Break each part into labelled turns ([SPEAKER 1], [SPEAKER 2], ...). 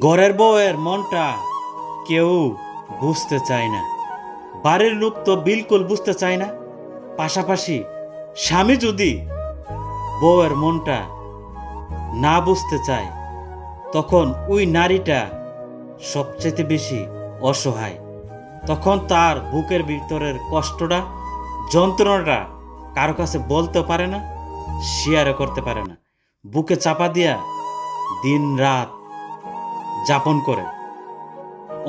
[SPEAKER 1] ঘরের বউয়ের মনটা কেউ বুঝতে চায় না। বাড়ির লোক তো বিলকুল বুঝতে চায় না। পাশাপাশি স্বামী যদি বউয়ের মনটা না বুঝতে চায়, তখন ওই নারীটা সবচেয়ে বেশি অসহায়। তখন তার বুকের ভিতরের কষ্টটা, যন্ত্রণাটা কারও কাছে বলতে পারে না শেয়ারও করতে পারে না। বুকে চাপা দিয়া দিন রাত যাপন করে।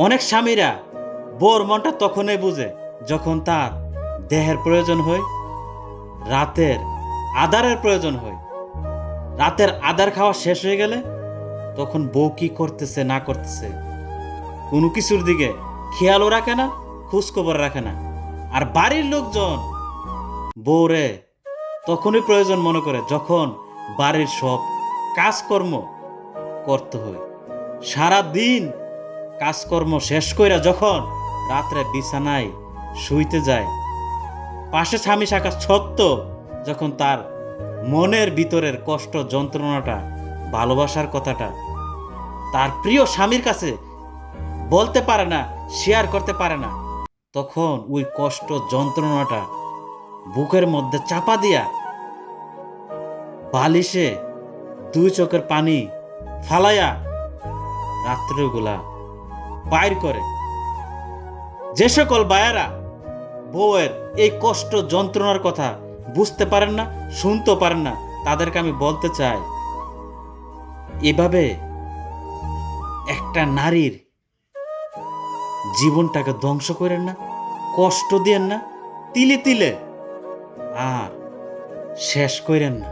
[SPEAKER 1] অনেক স্বামীরা বোর মনটা তখনই বুঝে যখন তার দেহের প্রয়োজন হয়, রাতের আদারের প্রয়োজন হয়। রাতের আদার খাওয়া শেষ হয়ে গেলে তখন বউ কি করতেছে, না করতেছে, কোনো কিছুর দিকে খেয়ালও রাখে না, খোঁজখবর রাখে না। আর বাড়ির লোকজন বউরে তখনই প্রয়োজন মনে করে যখন বাড়ির সব কাজকর্ম করতে হয়। সারা দিন কাজকর্ম শেষ কইরা যখন রাত্রে বিছানায় শুইতে যায়, পাশে স্বামী শাখা সত্য যখন তার মনের ভিতরের কষ্ট যন্ত্রণাটা, ভালোবাসার কথাটা তার প্রিয় স্বামীর কাছে বলতে পারে না শেয়ার করতে পারে না, তখন ওই কষ্ট যন্ত্রণাটা বুকের মধ্যে চাপা দিয়া বালিশে দুই চোখের পানি ফালাইয়া রাত্রেগুলা বাইর করে। যে সকল বায়ারা বউয়ের এই কষ্ট যন্ত্রণার কথা বুঝতে পারেন না, শুনতে পারেন না, তাদেরকে আমি বলতে চাই, এভাবে একটা নারীর জীবনটাকে ধ্বংস করেন না, কষ্ট দিয়েন না, তিলে তিলে আর শেষ করেন না।